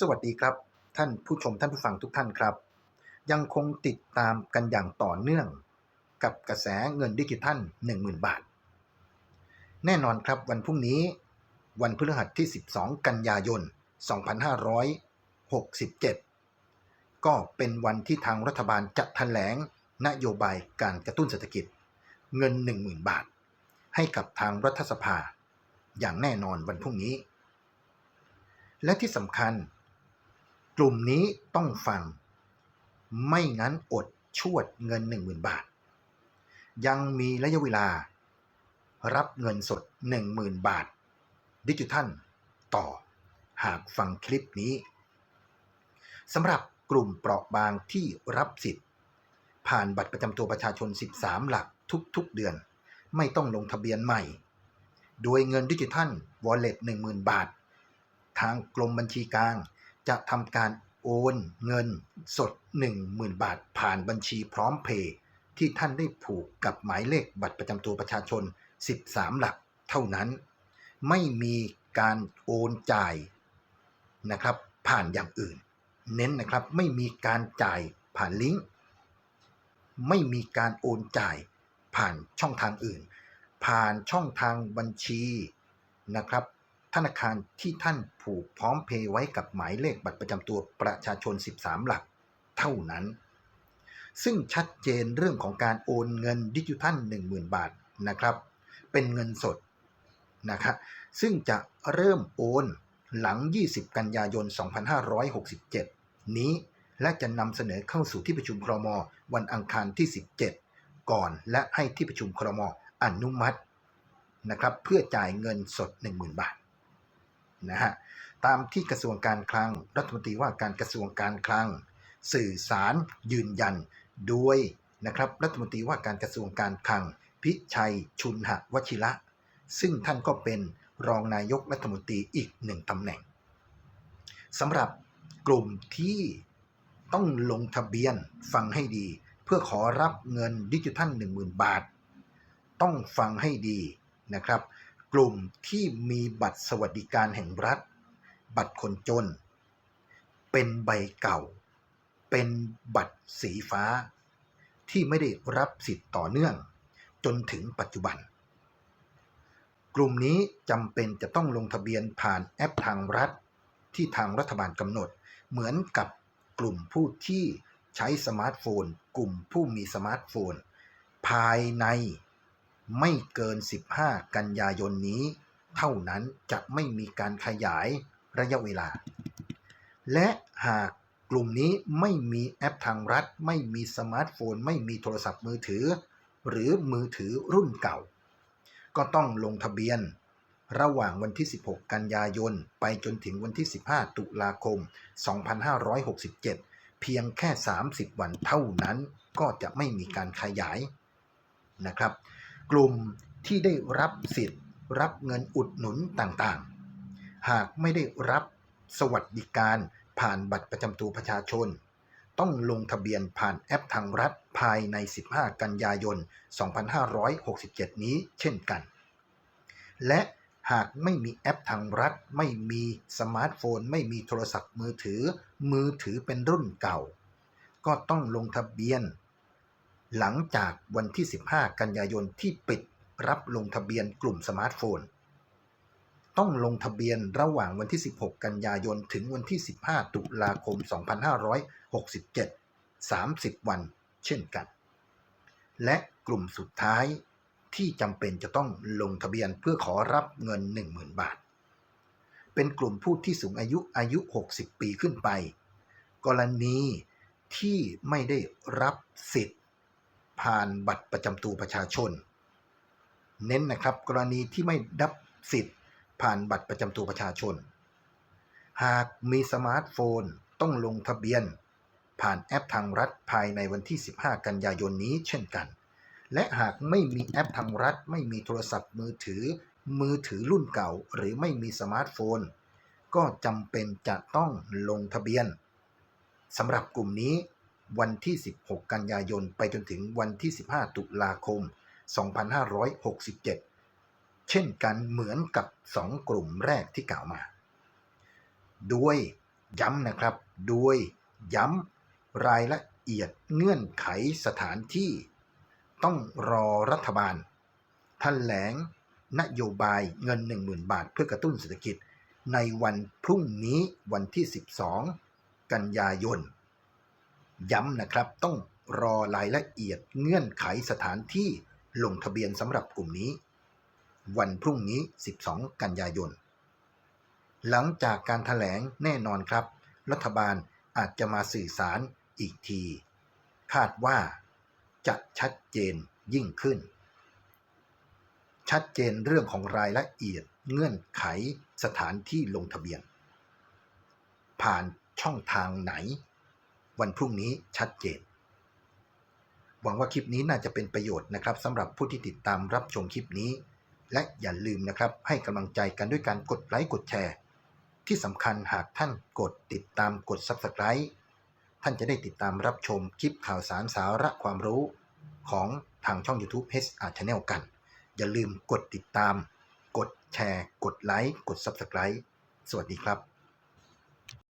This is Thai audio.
สวัสดีครับ ท่านผู้ชมท่านผู้ฟังทุกท่านครับ ยังคงติดตามกันอย่างต่อเนื่อง กับกระแสเงินดิจิทัล 10,000 บาท แน่นอนครับวันพรุ่งนี้ วันพฤหัสที่ 12 กันยายน 2567 ก็เป็นวันที่ทางรัฐบาลจะแถลงนโยบายการกระตุ้นเศรษฐกิจ เงิน 10,000 บาท ให้กับทางรัฐสภา อย่างแน่นอนวันพรุ่งนี้ และที่สำคัญ กลุ่มนี้ต้องฟัง ไม่งั้นอดชวดเงิน 10,000 บาท ยังมีระยะเวลา รับเงินสด 10,000 บาท ดิจิทัล ต่อหากฟังคลิปนี้สำหรับกลุ่มเปราะบางที่รับสิทธิ์ ผ่านบัตรประจำตัวประชาชน 13 หลักทุกๆเดือน ไม่ต้องลงทะเบียนใหม่ โดยเงินดิจิทัล Wallet 10,000 บาท ทางกรมบัญชีกลาง จะทำการโอนเงินสด 10,000 บาทผ่านบัญชีพร้อมเพย์ที่ท่านได้ผูกกับหมายเลขบัตรประจำตัวประชาชน 13 หลักเท่านั้น ไม่มีการโอนจ่ายนะครับผ่านอย่างอื่น เน้นนะครับไม่มีการจ่ายผ่านลิงก์ไม่มีการโอนจ่ายผ่านช่องทางอื่น ผ่านช่องทางบัญชีนะครับ ธนาคารที่ท่านผูกพร้อมเพย์ไว้กับหมายเลขบัตรประจำตัวประชาชน 13 หลัก เท่านั้น ซึ่งชัดเจนเรื่องของการโอนเงินดิจิทัล 10,000 บาทนะครับ เป็นเงินสดนะครับซึ่งจะเริ่มโอนหลัง 20 กันยายน 2567 นี้ และจะนำเสนอเข้าสู่ที่ประชุมครม วันอังคารที่ 17 ก่อนและให้ที่ประชุมครมอนุมัตินะครับเพื่อจ่ายเงินสด 10,000 บาท นะฮะตามที่กระทรวงการคลัง รัฐมนตรีว่าการกระทรวงการคลัง สื่อสารยืนยัน โดยนะครับรัฐมนตรีว่าการกระทรวงการคลัง พิชัยชุนหะวชิระ ซึ่งท่านก็เป็นรองนายกรัฐมนตรีอีกหนึ่งตำแหน่งสำหรับกลุ่มที่ต้องลงทะเบียนฟังให้ดี เพื่อขอรับเงินดิจิทัล 10,000 บาท ต้องฟังให้ดีนะครับ กลุ่มที่มีบัตรสวัสดิการแห่งรัฐ บัตรคนจน เป็นใบเก่า เป็นบัตรสีฟ้า ที่ไม่ได้รับสิทธิ์ต่อเนื่อง จนถึงปัจจุบัน กลุ่มนี้จำเป็นจะต้องลงทะเบียนผ่านแอปทางรัฐ ที่ทางรัฐบาลกำหนด เหมือนกับกลุ่มผู้ที่ใช้สมาร์ทโฟน กลุ่มผู้มีสมาร์ทโฟน ภายใน ไม่เกิน 15 กันยายนนี้ เท่านั้นจะไม่มีการขยายระยะเวลา และหากกลุ่มนี้ไม่มีแอปทางรัฐ ไม่มีสมาร์ทโฟน ไม่มีโทรศัพท์มือถือ หรือมือถือรุ่นเก่า ก็ต้องลงทะเบียน ระหว่างวันที่ 16 กันยายน ไปจนถึงวันที่ 15 ตุลาคม 2567 เพียงแค่ 30 วันเท่านั้นก็จะไม่มีการขยายนะครับ กลุ่มที่ได้รับสิทธิ์ รับเงินอุดหนุนต่างๆ หากไม่ได้รับสวัสดิการผ่านบัตรประจำตัวประชาชน ต้องลงทะเบียนผ่านแอปทางรัฐภายใน 15 กันยายน 2567 นี้เช่นกัน และหากไม่มีแอปทางรัฐ ไม่มีสมาร์ทโฟน ไม่มีโทรศัพท์มือถือ มือถือเป็นรุ่นเก่า ก็ต้องลงทะเบียน หลังจากวันที่ 15 กันยายนที่ปิดรับลงทะเบียนกลุ่มสมาร์ทโฟน ต้องลงทะเบียนระหว่างวันที่ 16 กันยายน ถึงวันที่ 15 ตุลาคม 2567 30 วันเช่นกัน และกลุ่มสุดท้ายที่จำเป็นจะต้องลงทะเบียนเพื่อขอรับเงิน 10,000 บาท เป็นกลุ่มผู้ที่สูงอายุอายุ 60 ปีขึ้นไป กรณีที่ไม่ได้รับสิทธิ์ ผ่านบัตรประจำตัวประชาชน เน้นนะครับกรณีที่ไม่รับสิทธิ์ ผ่านบัตรประจำตัวประชาชน หากมีสมาร์ทโฟนต้องลงทะเบียน ผ่านแอปทางรัฐภายในวันที่ 15 กันยายนนี้เช่นกัน และหากไม่มีแอปทางรัฐ ไม่มีโทรศัพท์มือถือ มือถือรุ่นเก่า หรือไม่มีสมาร์ทโฟน ก็จำเป็นจะต้องลงทะเบียนสำหรับกลุ่มนี้ วันที่ 16 กันยายน ไปจนถึงวันที่ 15 ตุลาคม 2567 เช่นกันเหมือนกับ 2 กลุ่มแรกที่กล่าวมา ด้วยย้ำนะครับโดยย้ำรายละเอียดเงื่อนไขสถานที่ ต้องรอรัฐบาลแถลงนโยบายเงิน 10,000 บาท เพื่อกระตุ้นเศรษฐกิจ ในวันพรุ่งนี้วันที่ 12 กันยายน ย้ำนะครับต้องรอรายละเอียดเงื่อนไขสถานที่ลงทะเบียนสำหรับกลุ่มนี้ วันพรุ่งนี้ 12 กันยายน หลังจากการถแถลงแน่นอนครับ รัฐบาลอาจจะมาสื่อสารอีกที คาดว่าจะชัดเจนยิ่งขึ้น ชัดเจนเรื่องของรายละเอียดเงื่อนไขสถานที่ลงทะเบียน ผ่านช่องทางไหน วันพรุ่งนี้ชัดเจน หวังว่าคลิปนี้น่าจะเป็นประโยชน์นะครับสำหรับผู้ที่ติดตามรับชมคลิปนี้ และอย่าลืมนะครับให้กำลังใจกันด้วยการกดไลค์กดแชร์ ที่สำคัญหากท่านกดติดตามกด Subscribe ท่านจะได้ติดตามรับชมคลิปข่าวสารสาระความรู้ของทางช่อง YouTube HR Channel กัน อย่าลืมกดติดตาม กดแชร์ กดไลค์ กด Subscribe สวัสดีครับ